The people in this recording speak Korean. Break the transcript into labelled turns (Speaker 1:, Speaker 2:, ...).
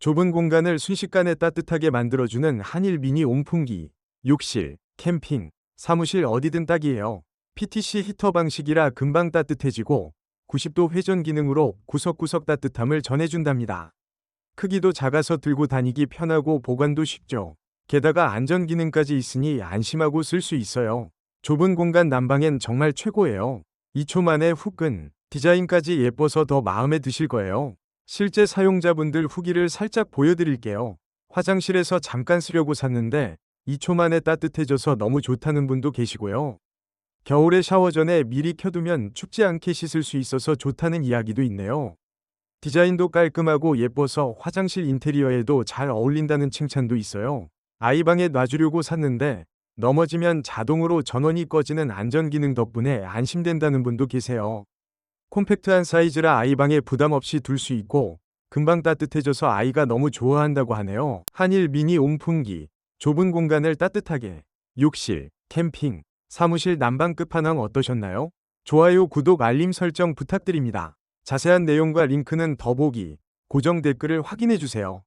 Speaker 1: 좁은 공간을 순식간에 따뜻하게 만들어주는 한일 미니 온풍기. 욕실, 캠핑, 사무실 어디든 딱이에요. PTC 히터 방식이라 금방 따뜻해지고 90도 회전 기능으로 구석구석 따뜻함을 전해준답니다. 크기도 작아서 들고 다니기 편하고 보관도 쉽죠. 게다가 안전 기능까지 있으니 안심하고 쓸 수 있어요. 좁은 공간 난방엔 정말 최고예요. 2초 만에 후끈, 디자인까지 예뻐서 더 마음에 드실 거예요. 실제 사용자분들 후기를 살짝 보여드릴게요. 화장실에서 잠깐 쓰려고 샀는데 2초 만에 따뜻해져서 너무 좋다는 분도 계시고요. 겨울에 샤워 전에 미리 켜두면 춥지 않게 씻을 수 있어서 좋다는 이야기도 있네요. 디자인도 깔끔하고 예뻐서 화장실 인테리어에도 잘 어울린다는 칭찬도 있어요. 아이 방에 놔주려고 샀는데 넘어지면 자동으로 전원이 꺼지는 안전 기능 덕분에 안심된다는 분도 계세요. 콤팩트한 사이즈라 아이방에 부담 없이 둘 수 있고 금방 따뜻해져서 아이가 너무 좋아한다고 하네요. 한일 미니 온풍기. 좁은 공간을 따뜻하게. 욕실, 캠핑, 사무실 난방 끝판왕 어떠셨나요? 좋아요, 구독, 알림 설정 부탁드립니다. 자세한 내용과 링크는 더보기, 고정 댓글을 확인해 주세요.